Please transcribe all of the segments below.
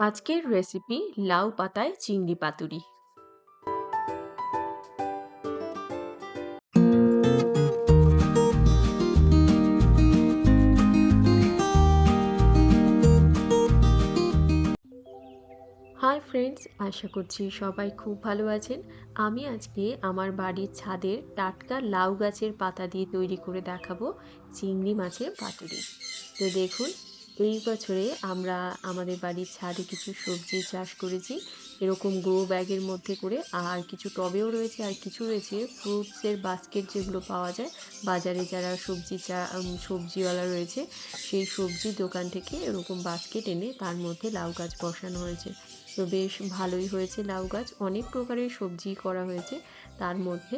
আজকের রেসিপি লাউ পাতায় চিংড়ি পাতুরি। হাই ফ্রেন্ডস আশা করছি সবাই খুব ভালো আছেন। আমি আজকে আমার বাড়ির ছাদের টাটকা লাউ গাছের পাতা দিয়ে তৈরি করে দেখাবো চিংড়ি মাছের পাতুরি। তো দেখুন এই বছরে আমরা আমাদের বাড়ির ছাদে কিছু সবজি চাষ করেছি। এরকম গ্রো ব্যাগের মধ্যে করে আর কিছু টবেও রয়েছে আর কিছু রয়েছে। ফ্রুটসের বাস্কেট যেগুলো পাওয়া যায়, বাজারে যারা সবজি চা সবজিওয়ালা রয়েছে, সেই সবজি দোকান থেকে এরকম বাস্কেট এনে তার মধ্যে লাউ গাছ বসানো হয়েছে। তো বেশ ভালোই হয়েছে লাউ গাছ। অনেক প্রকারের সবজি করা হয়েছে। তার মধ্যে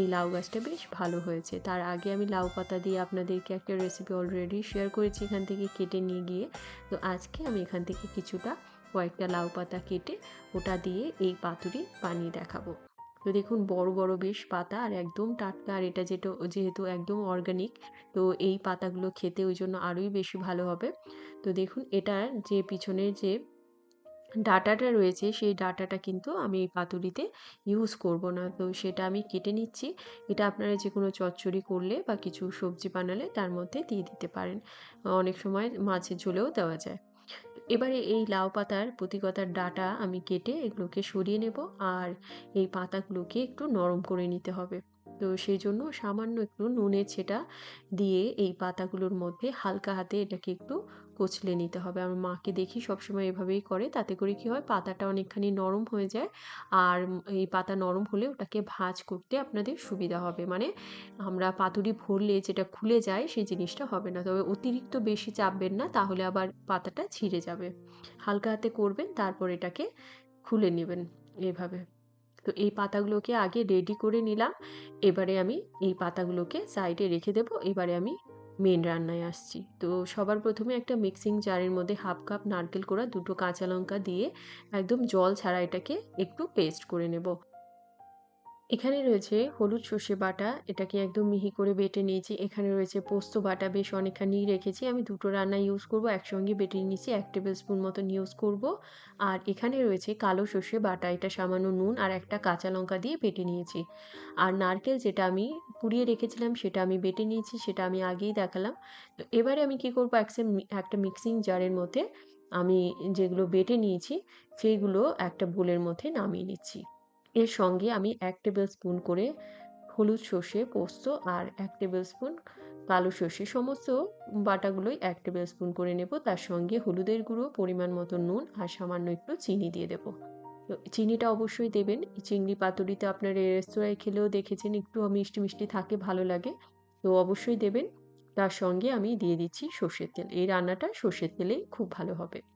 এই লাউ গাছটা বেশ ভালো হয়েছে। তার আগে আমি লাউ পাতা দিয়ে আপনাদেরকে একটা রেসিপি অলরেডি শেয়ার করেছি এখান থেকে কেটে নিয়ে গিয়ে। তো আজকে আমি এখান থেকে কিছুটা কয়েকটা লাউ পাতা কেটে ওটা দিয়ে এই পাতুরি বানিয়ে দেখাবো। তো দেখুন, বড় বড় বেশ পাতা আর একদম টাটকা। আর এটা যেটা, যেহেতু একদম অর্গানিক তো এই পাতাগুলো খেতে ওই জন্য আরোই বেশি ভালো হবে। তো দেখুন, এটার যে পিছনের যে ডাটাটা রয়েছে, সেই ডাটাটা কিন্তু আমি এই পাতুরিতে ইউজ করব না। তো সেটা আমি কেটে নিচ্ছি। এটা আপনারা যে কোনো চচ্চড়ি করলে বা কিছু সবজি বানালে তার মধ্যে দিয়ে দিতে পারেন। অনেক সময় মাছের ঝোলেও দেওয়া যায়। এবারে এই লাউ পাতার প্রতিকতার ডাটা আমি কেটে এগুলোকে সরিয়ে নেব আর এই পাতাগুলোকে একটু নরম করে নিতে হবে। তো সেই জন্য সামান্য একটু নুনের ছেটা দিয়ে এই পাতাগুলোর মধ্যে হালকা হাতে এটাকে একটু কচলে নিতে হবে। আমার মাকে দেখি সবসময় এভাবেই করে, তাতে করে কি হয় পাতাটা অনেকখানি নরম হয়ে যায় আর এই পাতা নরম হলে ওটাকে ভাজ করতে আপনাদের সুবিধা হবে। মানে আমরা পাতুরি ভরলে যেটা খুলে যায় সেই জিনিসটা হবে না। তবে অতিরিক্ত বেশি চাপবেন না, তাহলে আবার পাতাটা ছিঁড়ে যাবে। হালকা হাতে করবেন, তারপর এটাকে খুলে নেবেন এভাবে। তো এই পাতাগুলোকে আগে রেডি করে নিলাম। এবারে আমি এই পাতাগুলোকে সাইডে রেখে দেব। এবারে আমি মেন রান্নায় আসছি। তো সবার প্রথমে একটা মিক্সিং জারের মধ্যে হাফ কাপ নারকেল কোড়া, দুটো কাঁচা লঙ্কা দিয়ে একদম জল ছাড়া এটাকে একটু পেস্ট করে নেব। এখানে রয়েছে হলুদ সর্ষে বাটা। এটাকে একদম মিহি করে বেটে নিয়েছি। এখানে রয়েছে পোস্ত বাটা। বেশ অনেকখানি রেখেছি। আমি দুটো রান্না ইউজ করব। একসঙ্গে বেটে নিয়েছি। এক টেবিল স্পুন মতন ইউজ করব। আর এখানে রয়েছে কালো সর্ষে বাটা। এটা সামান্য নুন আর একটা কাঁচা লঙ্কা দিয়ে বেটে নিয়েছি। আর নারকেল যেটা আমি পুড়িয়ে রেখেছিলাম, সেটা আমি বেটে নিয়েছি। সেটা আমি আগেই দেখালাম। তো এবারে আমি কি করব? একটা মিক্সিং জারের মধ্যে আমি যেগুলো বেটে নিয়েছি, সেইগুলো একটা বোলের মধ্যে নামিয়ে নিচ্ছি। এর সঙ্গে আমি এক টেবিল স্পুন করে হলুদ সর্ষে, পোস্ত আর এক টেবিল স্পুন কালো সর্ষে সমস্ত বাটাগুলোই এক টেবিল স্পুন করে নেব। তার সঙ্গে হলুদের গুঁড়ো, পরিমাণ মতো নুন আর সামান্য একটু চিনি দিয়ে দেবো। চিনিটা অবশ্যই দেবেন। চিংড়ি পাতুরিতে আপনার রেস্তোরাঁয় খেলেও দেখেছেন, একটু মিষ্টি মিষ্টি থাকে, ভালো লাগে। তো অবশ্যই দেবেন। তার সঙ্গে আমি দিয়ে দিচ্ছি সর্ষের তেল। এই রান্নাটা সর্ষের তেলেই খুব ভালো হবে।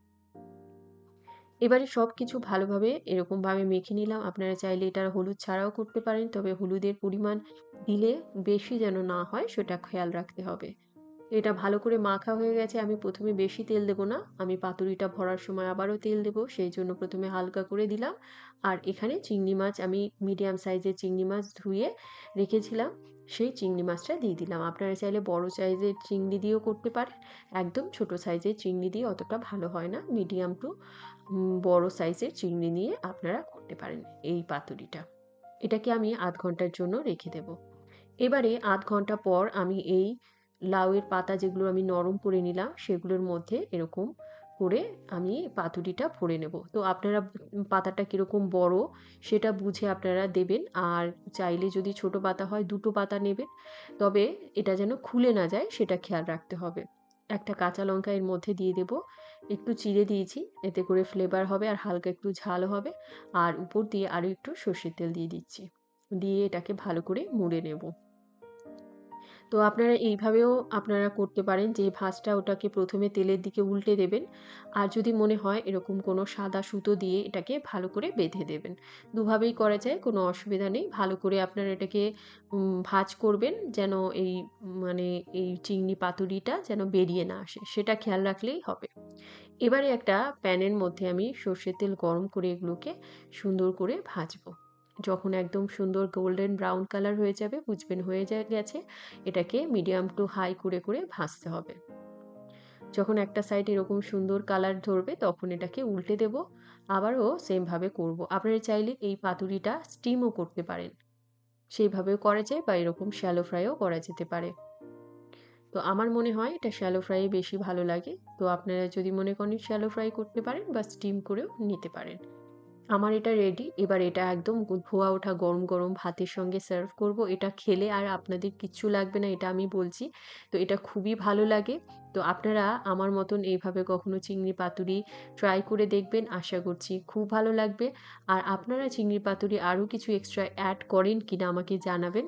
এবারে সব কিছু ভালোভাবে এরকমভাবে মেখে নিলাম। আপনারা চাইলে এটা হলুদ ছাড়াও করতে পারেন, তবে হলুদের পরিমাণ দিলে বেশি যেন না হয়, সেটা খেয়াল রাখতে হবে। এটা ভালো করে মাখা হয়ে গেছে। আমি প্রথমে বেশি তেল দেবো না। আমি পাতুরিটা ভরার সময় আবারও তেল দেবো। সেই জন্য প্রথমে হালকা করে দিলাম। আর এখানে চিংড়ি মাছ আমি মিডিয়াম সাইজের চিংড়ি মাছ ধুয়ে রেখেছিলাম। সেই চিংড়ি মাছটা দিয়ে দিলাম। আপনারা চাইলে বড় সাইজের চিংড়ি দিয়েও করতে পারেন। একদম ছোট সাইজের চিংড়ি দিয়ে অতটা ভালো হয় না। মিডিয়াম টু বড় সাইজের চিংড়ি নিয়ে আপনারা করতে পারেন এই পাতুরিটা। এটাকে আমি আধ ঘণ্টার জন্য রেখে দেব। এবারে আধ ঘণ্টা পর আমি এই লাউয়ের পাতা যেগুলো আমি নরম করে নিলাম, সেগুলোর মধ্যে এরকম করে আমি পাতুরিটা ভরে নেব। তো আপনারা পাতাটা কীরকম বড় সেটা বুঝে আপনারা দেবেন। আর চাইলে যদি ছোট পাতা হয়, দুটো পাতা নেবেন। তবে এটা যেন খুলে না যায়, সেটা খেয়াল রাখতে হবে। একটা কাঁচা লঙ্কা এর মধ্যে দিয়ে দেব। একটু চিড়ে দিয়েছি, এতে করে ফ্লেভার হবে আর হালকা একটু ঝাল হবে। আর উপর দিয়ে আরও একটু সর্ষের তেল দিয়ে দিচ্ছি। দিয়ে এটাকে ভালো করে মুড়ে নেব। তো আপনারা এইভাবেও আপনারা করতে পারেন যে ভাঁজটা ওটাকে প্রথমে তেলের দিকে উল্টে দেবেন। আর যদি মনে হয় এরকম কোনো সাদা সুতো দিয়ে এটাকে ভালো করে বেঁধে দেবেন। দুভাবেই করা যায়, কোনো অসুবিধা নেই। ভালো করে আপনারা এটাকে ভাঁজ করবেন যেন এই মানে এই চিংড়ি পাতুরিটা যেন বেরিয়ে না আসে। সেটা খেয়াল রাখলেই হবে। এবারে একটা প্যানের মধ্যে আমি সর্ষের তেল গরম করে এগুলোকে সুন্দর করে ভাজবো। যখন একদম সুন্দর গোল্ডেন ব্রাউন কালার হয়ে যাবে, বুঝবেন হয়ে গেছে, এটাকে মিডিয়াম টু হাই করে করে ভাজতে হবে। যখন একটা সাইড এরকম সুন্দর কালার ধরবে, তখন এটাকে উল্টে দেব, আবারও সেমভাবে করব। আপনারা চাইলে এই পাতুরিটা স্টিমও করতে পারেন। সেইভাবেও করা যায় বা এরকম শ্যালো ফ্রাইও করা যেতে পারে। তো আমার মনে হয় এটা শ্যালো ফ্রাই বেশি ভালো লাগে। তো আপনারা যদি মনে করেন শ্যালো ফ্রাই করতে পারেন বা স্টিম করেও নিতে পারেন। আমার এটা রেডি এবার এটা একদম ধোয়া ওঠা গরম গরম ভাতের সঙ্গে সার্ভ করব। এটা খেলে আর আপনাদের কিচ্ছু লাগবে না, এটা আমি বলছি। তো এটা খুবই ভালো লাগে। তো আপনারা আমার মতন এইভাবে কখনো চিংড়ি পাতুরি ট্রাই করে দেখবেন, আশা করছি খুব ভালো লাগবে। আর আপনারা চিংড়ি পাতুরি আরও কিছু এক্সট্রা অ্যাড করেন কিনা আমাকে জানাবেন।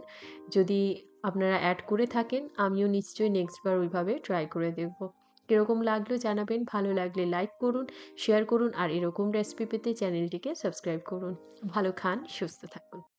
যদি আপনারা অ্যাড করে থাকেন, আমিও নিশ্চয়ই নেক্সটবার ওইভাবে ট্রাই করে দেখব। কীরকম লাগল জানাবেন, ভালো লাগলে লাইক করুন শেয়ার করুন আর এরকম রেসিপি পেতে চ্যানেলটিকে সাবস্ক্রাইব করুন। ভালো খান, সুস্থ থাকুন।